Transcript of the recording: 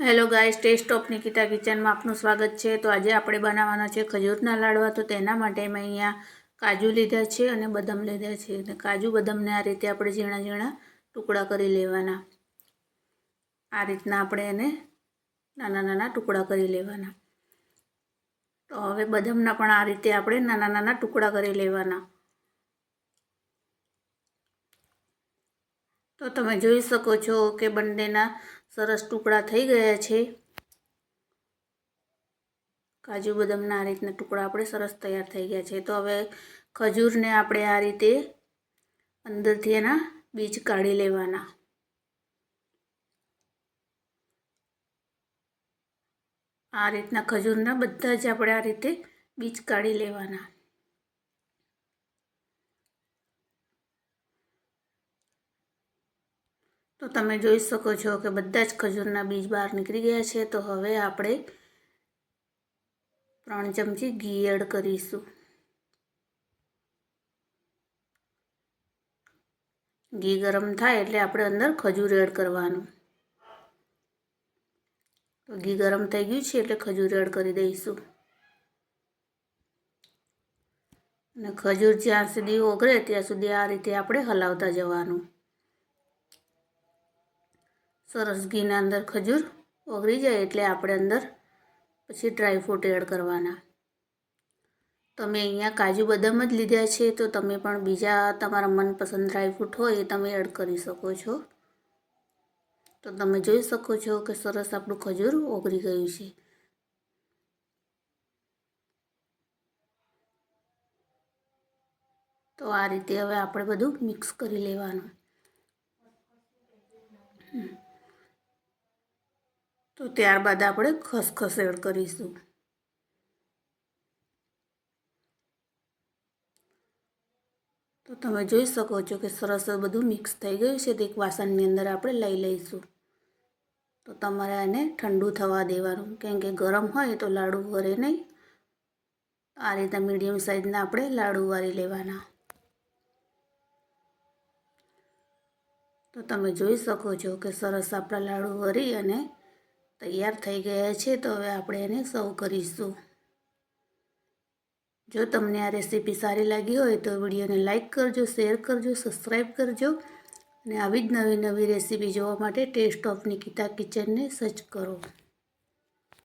Hello guys, taste of Nikita કિચનમાં આપનું સ્વાગત છે. તો આજે આપણે બનાવવાના છે ખજૂરના લાડવા. તો તેના માટે મેં અહીંયા કાજુ લીધા છે અને બદામ લીધા છે. અને કાજુ બદામને આ રીતે આપણે ઝીણા ઝીણા ટુકડા કરી લેવાના. આ રીતના આપણે એને નાના નાના ટુકડા કરી લેવાના. તો હવે બદામના પણ આ રીતે આપણે નાના નાના ટુકડા કરી લેવાના. તો તમે જોઈ શકો છો કે બંનેના સરસ ટુકડા થઈ ગયા છે. કાજુ બદામના આ રીતના ટુકડા આપણે સરસ તૈયાર થઈ ગયા છે. તો હવે ખજૂરને આપણે આ રીતે અંદરથી એના બીજ કાઢી લેવાના. આ રીતના ખજૂરના બધા જ આપણે આ રીતે બીજ કાઢી લેવાના. તો તમે જોઈ શકો છો કે બધા જ ખજૂરના બીજ બહાર નીકળી ગયા છે. તો હવે આપણે ત્રણ ચમચી ઘી એડ કરીશું. ઘી ગરમ થાય એટલે આપણે અંદર ખજૂર એડ કરવાનું. તો ઘી ગરમ થઈ ગયું છે એટલે ખજૂર એડ કરી દઈશું. અને ખજૂર જ્યાં સુધી ઓગળે ત્યાં સુધી આ રીતે આપણે હલાવતા જવાનું. સરસ ઘીના અંદર ખજૂર ઓગળી જાય એટલે આપણે અંદર પછી ડ્રાયફ્રૂટ એડ કરવાના. તમે અહીંયા કાજુ બદામ જ લીધા છે, તો તમે પણ બીજા તમારા મનપસંદ ડ્રાયફ્રૂટ હોય એ તમે એડ કરી શકો છો. તો તમે જોઈ શકો છો કે સરસ આપણું ખજૂર ઓગળી ગયું છે. તો આ રીતે હવે આપણે બધું મિક્સ કરી લેવાનું. તો ત્યારબાદ આપણે ખસખસ એડ કરીશું. તો તમે જોઈ શકો છો કે સરસ બધું મિક્સ થઈ ગયું છે. તો વાસણની અંદર આપણે લઈ લઈશું. તો તમારે એને ઠંડુ થવા દેવાનું. કેમ કે ગરમ હોય તો લાડુ વરે નહીં. આ રીતે મીડિયમ સાઇઝના આપણે લાડુ વારી લેવાના. તો તમે જોઈ શકો છો કે સરસ આપણા લાડુ વરી અને તૈયાર થઈ ગયા છે, તો હવે આપણે એને સર્વ કરીશું. જો તમને આ રેસીપી સારી લાગી હોય તો વિડીયોને લાઇક કરજો, શેર કરજો, સબસ્ક્રાઈબ કરજો અને આવી જ નવી નવી રેસીપી જોવા માટે ટેસ્ટ ઓફ નિકિતા કિચનને સર્ચ કરો.